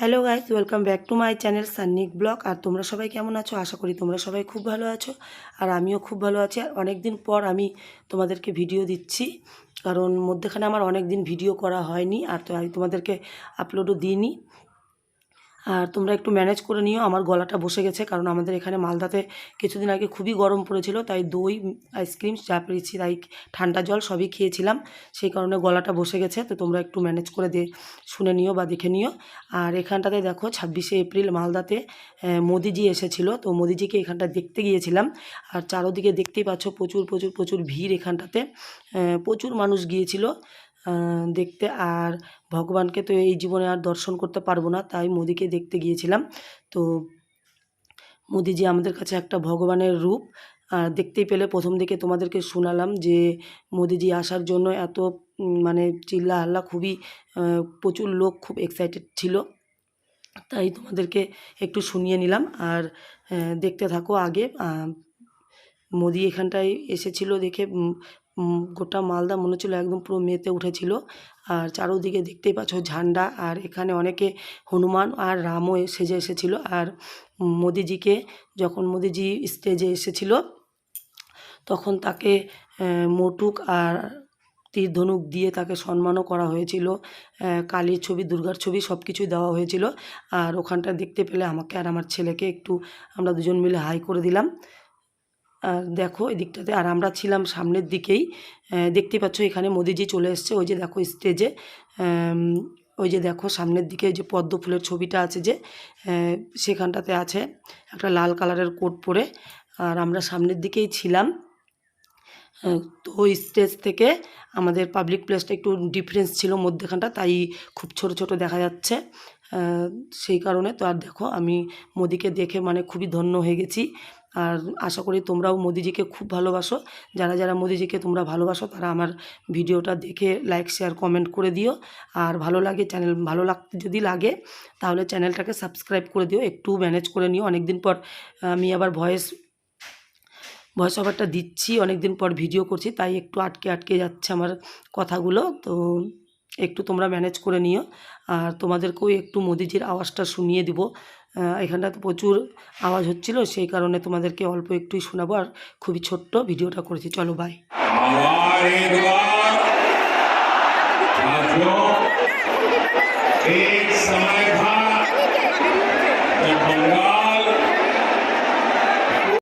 Hello guys welcome back to my channel Sannik vlog আর তোমরা সবাই কেমন আছো? আশা করি তোমরা সবাই খুব ভালো আছো। আর আমিও খুব ভালো আছি। আর অনেক দিন পর আমি তোমাদেরকে ভিডিও দিচ্ছি। কারণ মধ্যেখানে আমার অনেক দিন ভিডিও করা হয়নি। আর তো আমি তোমাদেরকে আপলোডও দিইনি। আর তোমরা একটু ম্যানেজ করে নিও, আমার গলাটা বসে গেছে কারণ আমাদের এখানে মালদাতে কিছুদিন আগে খুবই গরম পড়েছিল, তাই দই আইসক্রিম যা পেরেছি, তাই ঠান্ডা জল সবই খেয়েছিলাম। সেই কারণে গলাটা বসে গেছে, তো তোমরা একটু ম্যানেজ করে দিয়ে শুনে নিও বা দেখে নিও। আর এখানটাতে দেখো, ছাব্বিশে এপ্রিল মালদাতে মোদিজি এসেছিল, তো মোদিজিকে এখানটা দেখতে গিয়েছিলাম। আর চারোদিকে দেখতেই পাচ্ছ প্রচুর প্রচুর প্রচুর ভিড় এখানটাতে। প্রচুর মানুষ গিয়েছিল দেখতে আর ভগবানকে তো এই জীবনে আর দর্শন করতে পারব না, তাই মোদিকে দেখতে গিয়েছিলাম। তো মোদিজি আমাদের কাছে একটা ভগবানের রূপ আর দেখতেই পেলে প্রথম দিকে তোমাদেরকে শোনালাম যে মোদিজি আসার জন্য এত মানে চিল্লা হাল্লা খুবই প্রচুর লোক খুব এক্সাইটেড ছিল। তাই তোমাদেরকে একটু শুনিয়ে নিলাম আর দেখতে থাকো আগে মোদি এখানটায় এসেছিল দেখে গোটা মালদা মনে হচ্ছিল একদম পুরো মেতে উঠেছিল। আর চারোদিকে দেখতেই পাচ্ছ ঝান্ডা, আর এখানে অনেকে হনুমান আর রামও সেজে এসেছিল। আর মোদিজিকে যখন মোদিজি স্টেজে এসেছিল, তখন তাকে মোটুক আর তীর ধনুক দিয়ে তাকে সম্মানও করা হয়েছিল। কালীর ছবি, দুর্গার ছবি সব কিছুই দেওয়া হয়েছিল। আর ওখানটা দেখতে পেলে আমাকে আর আমার ছেলেকে একটু আমরা দুজন মিলে হাই করে দিলাম। দেখো এদিকটাতে, আর আমরা ছিলাম সামনের দিকেই দেখতে পাচ্ছ এখানে মোদিজি চলে এসছে, ওই যে দেখো স্টেজে ওই যে দেখো সামনের দিকে যে পদ্ম ফুলের ছবিটা আছে যে সেখানটাতে আছে একটা লাল কালারের কোট পরে, আর আমরা সামনের দিকেই ছিলাম তো ওই স্টেজ থেকে আমাদের পাবলিক প্লেসটা একটু ডিফারেন্স ছিল মধ্যেখানটা, তাই খুব ছোট ছোট দেখা যাচ্ছে সেই কারণে তো আর দেখো আমি মোদিকে দেখে মানে খুবই ধন্য হয়ে গেছি আর আশা করি তোমরাও মোদিজিকে খুব ভালোবাসো। যারা যারা মোদিজিকে তোমরা ভালোবাসো, তারা আমার ভিডিওটা দেখে লাইক শেয়ার কমেন্ট করে দিও। আর ভালো লাগে চ্যানেল ভালো লাগতে যদি লাগে, তাহলে চ্যানেলটাকে সাবস্ক্রাইব করে দিও। একটু ম্যানেজ করে নিও। অনেক দিন পর, আমি আবার ভয়েস ভয়েস ওভারটা দিচ্ছি। অনেক দিন পর ভিডিও করছি, তাই একটু আটকে আটকে যাচ্ছে আমার কথাগুলো। তো একটু তোমরা ম্যানেজ করে নিও। আর তোমাদেরকেও একটু মোদিজির আওয়াজটা শুনিয়ে দিব। আহ, এখানটাতে প্রচুর আওয়াজ হচ্ছিল সেই কারণে তোমাদেরকে অল্প একটুই শোনাবো আর খুবই ছোট্ট ভিডিওটা করেছি চলো বাই हमारे द्वार साथियों एक समय था जब बंगाल